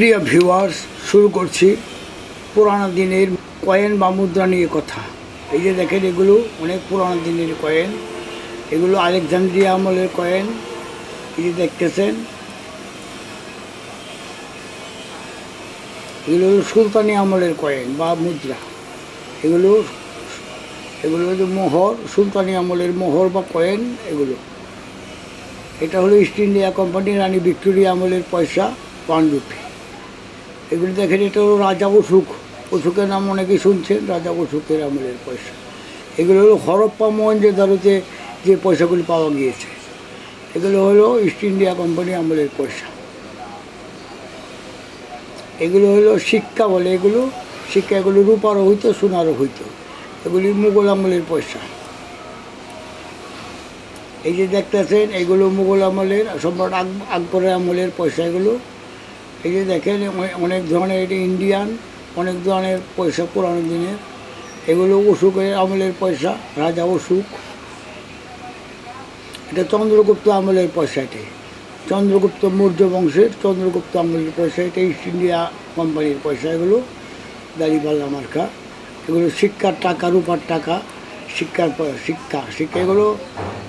প্রিয় ভিউয়ার্স শুরু করছি পুরানো দিনের কয়েন বা মুদ্রা নিয়ে কথা। এই যে দেখেন এগুলো অনেক পুরানো দিনের কয়েন। এগুলো আলেকজান্দ্রিয়া আমলের কয়েন। এই যে দেখতেছেন। এগুলো সুলতানি আমলের কয়েন বা মুদ্রা। এগুলো এগুলো হলো মোহর, সুলতানি আমলের মোহর বা কয়েন এগুলো। এটা হলো ইস্ট ইন্ডিয়া কোম্পানি রানী ভিক্টোরিয়া আমলের পয়সা রুপি। এগুলো দেখেন, এটা হলো রাজা অসুখ অশোকের নাম অনেকেই শুনছেন, রাজা অসুখের আমলের পয়সা। এগুলো হলো হরপ্পা মহেঞ্জোদারোতে যে পয়সাগুলি পাওয়া গিয়েছে। এগুলো হলো ইস্ট ইন্ডিয়া কোম্পানি আমলের পয়সা। এগুলো হলো শিক্ষা বলে এগুলো। শিক্ষা এগুলো রূপারও হইতো সোনারও হইতো এগুলি মুঘল আমলের পয়সা। এই যে দেখতেছেন, এগুলো মুঘল আমলের সম্রাট আকবরের আমলের পয়সা এগুলো। এই যে দেখেন অনেক ধরনের এটা ইন্ডিয়ান অনেক ধরনের পয়সা, পুরানো দিনের। এগুলো অশোকের আমলের পয়সা, রাজা অশোক এটা চন্দ্রগুপ্ত আমলের পয়সা এটি। চন্দ্রগুপ্ত মৌর্য বংশের চন্দ্রগুপ্ত আমলের পয়সা, এটা ইস্ট ইন্ডিয়া কোম্পানির পয়সা এগুলো, দাড়িপাল্লা মার্কা। এগুলো শিক্ষার টাকা, রূপার টাকা, শিক্ষার শিক্ষা শিক্ষা এগুলো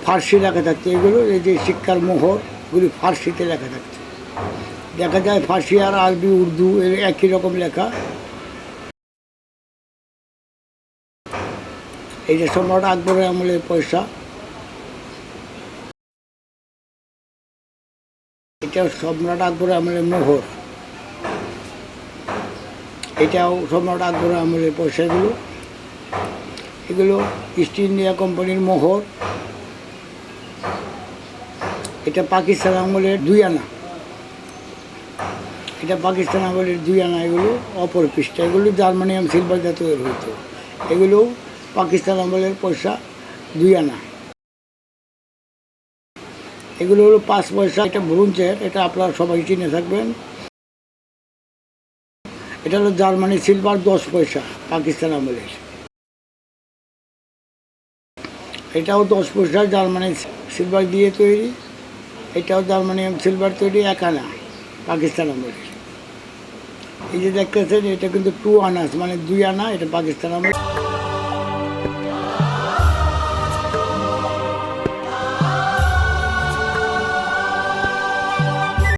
ফার্সি লেখা থাকছে এগুলো, এই যে শিক্ষার মোহর, এগুলি ফার্সিতে লেখা থাকতো। দেখা যায় ফার্সি আর আরবি, উর্দু একই রকম লেখা। এই যে সম্রাট আকবরের আমলের পয়সা। এটা সম্রাট আকবরের আমলের মোহর। এটাও সম্রাট আকবরের আমলের পয়সা এগুলো। এগুলো ইস্ট ইন্ডিয়া কোম্পানির মোহর। এটা পাকিস্তান আমলের দুই আনা। এটা পাকিস্তান আমলের দুই আনা এগুলো অপর পৃষ্ঠা। এগুলো জার্মানিয়াম সিলভার জাতীয় হইতো। এগুলো পাকিস্তান আমলের পয়সা দুই আনা এগুলো হলো পাঁচ পয়সা, এটা ব্রুঞ্চের এটা আপনারা সবাই চিনে থাকবেন। এটা হলো জার্মানি সিলভার দশ পয়সা পাকিস্তান আমলের এটাও দশ পয়সা জার্মানি সিলভার দিয়ে তৈরি। এটাও জার্মানিয়াম সিলভার তৈরি এক আনা পাকিস্তান আমলের এই যে দেখতেছেন এটা কিন্তু টু আনাস মানে দুই আনা এটা পাকিস্তান আমল